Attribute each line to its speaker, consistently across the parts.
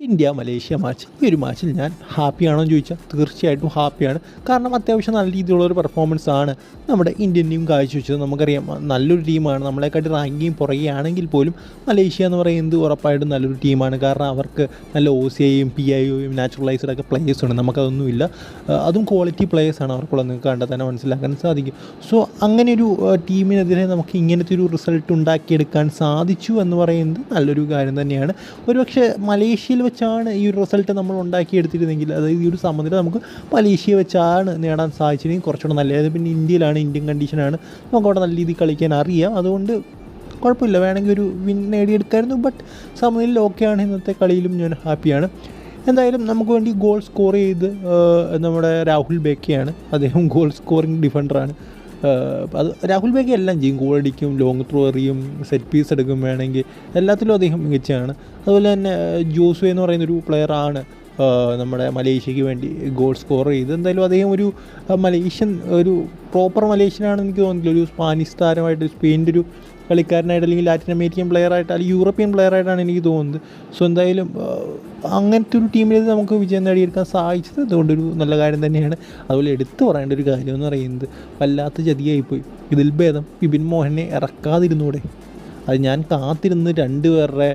Speaker 1: India Malaysia match ഈ ഒരു മാച്ചിൽ ഞാൻ ഹാപ്പിയാണോ എന്ന് ചോദിച്ചാൽ തീർച്ചയായിട്ടും ഹാപ്പിയാണ് കാരണം അത്യാവശ്യം നല്ല രീതിയിലുള്ള ഒരു പെർഫോമൻസ് ആണ് നമ്മുടെ ഇന്ത്യൻ ടീം കാഴ്ചവെച്ചത്. നമുക്കറിയാം നല്ലൊരു ടീമാണ് നമ്മളെക്കാട്ടി റാങ്കിങ് പുറകെയാണെങ്കിൽ പോലും മലേഷ്യ എന്ന് പറയുന്നത് ഉറപ്പായിട്ടും നല്ലൊരു ടീമാണ് കാരണം അവർക്ക് നല്ല ഒ സി ഐയും പി ഐ ഒയും നാച്ചുറലൈസ്ഡ് ഒക്കെ പ്ലേയേഴ്സ് ഉണ്ട്. നമുക്കതൊന്നുമില്ല. അതും ക്വാളിറ്റി പ്ലേയേഴ്സാണ് അവർക്കുള്ളത്. നിങ്ങൾക്ക് കണ്ടാൽ തന്നെ മനസ്സിലാക്കാൻ സാധിക്കും. സോ അങ്ങനെ ഒരു ടീമിനെതിരെ നമുക്ക് ഇങ്ങനത്തെ ഒരു റിസൾട്ട് ഉണ്ടാക്കിയെടുക്കാൻ സാധിച്ചു എന്ന് പറയുന്നത് നല്ലൊരു കാര്യം തന്നെയാണ്. ഒരുപക്ഷെ മലേഷ്യയിൽ വെച്ചാണ് ഈ ഒരു റിസൾട്ട് നമ്മൾ ഉണ്ടാക്കിയെടുത്തിരുന്നെങ്കിൽ അതായത് ഈ ഒരു സമനില നമുക്ക് പലീശയെ വെച്ചാണ് നേടാൻ സാധിച്ചിരുന്നെങ്കിൽ കുറച്ചുകൂടെ നല്ലത്. പിന്നെ ഇന്ത്യയിലാണ് ഇന്ത്യൻ കണ്ടീഷനാണ് നമുക്ക് അവിടെ നല്ല രീതിയിൽ കളിക്കാൻ അറിയാം. അതുകൊണ്ട് കുഴപ്പമില്ല. വേണമെങ്കിൽ ഒരു വിൻ നേടിയെടുക്കായിരുന്നു. ബട്ട് സമനില ഓക്കെയാണ് ഇന്നത്തെ കളിയിലും ഞാൻ ഹാപ്പിയാണ് എന്തായാലും നമുക്ക് വേണ്ടി ഗോൾ സ്കോർ ചെയ്ത് നമ്മുടെ രാഹുൽ ബേക്കയാണ്. അദ്ദേഹം ഗോൾ സ്കോറിംഗ് ഡിഫൻഡറാണ് അത് രാഹുൽ ബേഗി എല്ലാം ചെയ്യും. ഗോളടിക്കും ലോങ് ത്രോ എറിയും സെറ്റ് പീസ് എടുക്കും വേണമെങ്കിൽ. എല്ലാത്തിലും അദ്ദേഹം മികച്ചതാണ് അതുപോലെ തന്നെ ജോസു എന്ന് പറയുന്നൊരു പ്ലെയറാണ് നമ്മുടെ മലേഷ്യക്ക് വേണ്ടി ഗോൾ സ്കോർ ചെയ്ത്. എന്തായാലും അദ്ദേഹം ഒരു മലേഷ്യൻ ഒരു പ്രോപ്പർ മലേഷ്യനാണെന്ന് എനിക്ക് തോന്നുന്നില്ല. ഒരു സ്പാനിഷ് താരമായിട്ട് സ്പെയിന്റെ ഒരു കളിക്കാരനായിട്ട് അല്ലെങ്കിൽ ലാറ്റിൻ അമേരിക്കൻ പ്ലെയറായിട്ട് അല്ലെങ്കിൽ യൂറോപ്യൻ പ്ലെയറായിട്ടാണ് എനിക്ക് തോന്നുന്നത്. സോ എന്തായാലും അങ്ങനത്തെ ഒരു ടീമിൽ നമുക്ക് വിജയം നേടിയെടുക്കാൻ സാധിച്ചത് അതുകൊണ്ടൊരു നല്ല കാര്യം തന്നെയാണ്. അതുപോലെ എടുത്തു പറയേണ്ട ഒരു കാര്യം എന്ന് പറയുന്നത് വല്ലാത്ത ചതിയായിപ്പോയി. ഇതിൽ ഭേദം വിപിൻ മോഹനെ ഇറക്കാതിരുന്നൂടെ? അത് ഞാൻ കാത്തിരുന്ന് രണ്ട് പേരുടെ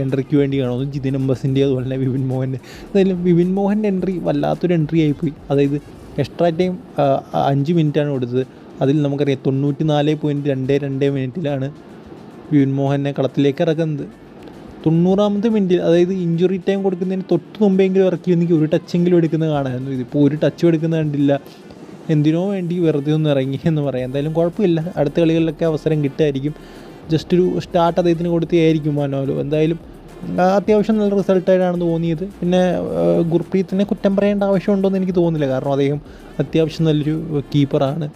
Speaker 1: എൻട്രിക്ക് വേണ്ടിയാണ് ജിതിൻ അംബസിന്റെ അതുപോലെ തന്നെ വിപിൻ മോഹന്റെ എന്തായാലും വിപിൻ മോഹന്റെ എൻട്രി വല്ലാത്തൊരു എൻട്രി ആയിപ്പോയി. അതായത് എക്സ്ട്രാ ടൈം അഞ്ച് മിനിറ്റാണ് കൊടുത്തത്. അതിൽ നമുക്കറിയാം തൊണ്ണൂറ്റി നാല് പോയിന്റ് രണ്ട് രണ്ട് മിനിറ്റിലാണ് വിപിൻ മോഹനെ കളത്തിലേക്ക് ഇറക്കുന്നത്. തൊണ്ണൂറാമത്തെ മിനിറ്റിൽ അതായത് ഇഞ്ചുറി ടൈം കൊടുക്കുന്നതിന് തൊട്ട് മുമ്പെങ്കിലും ഇറക്കിയിരുന്നെങ്കിൽ ഒരു ടച്ചെങ്കിലും എടുക്കുന്നത് കാണാമായിരുന്നു. ഇതിപ്പോൾ ഒരു ടച്ച് എടുക്കുന്നത് കണ്ടില്ല. എന്തിനോ വേണ്ടി വെറുതെ ഒന്ന് ഇറങ്ങി എന്ന് പറയാം. എന്തായാലും കുഴപ്പമില്ല. അടുത്ത കളികളിലൊക്കെ അവസരം കിട്ടുമായിരിക്കും. ജസ്റ്റ് ഒരു സ്റ്റാർട്ട് അദ്ദേഹത്തിന് കൊടുത്തതായിരിക്കും മനോലോ എന്തായാലും അത്യാവശ്യം നല്ല റിസൾട്ടായിട്ടാണ് തോന്നിയത്. പിന്നെ ഗുർപ്രീത്തിനെ കുറ്റം പറയേണ്ട ആവശ്യമുണ്ടോ എന്ന് എനിക്ക് തോന്നുന്നില്ല. കാരണം അദ്ദേഹം അത്യാവശ്യം നല്ലൊരു കീപ്പറാണ്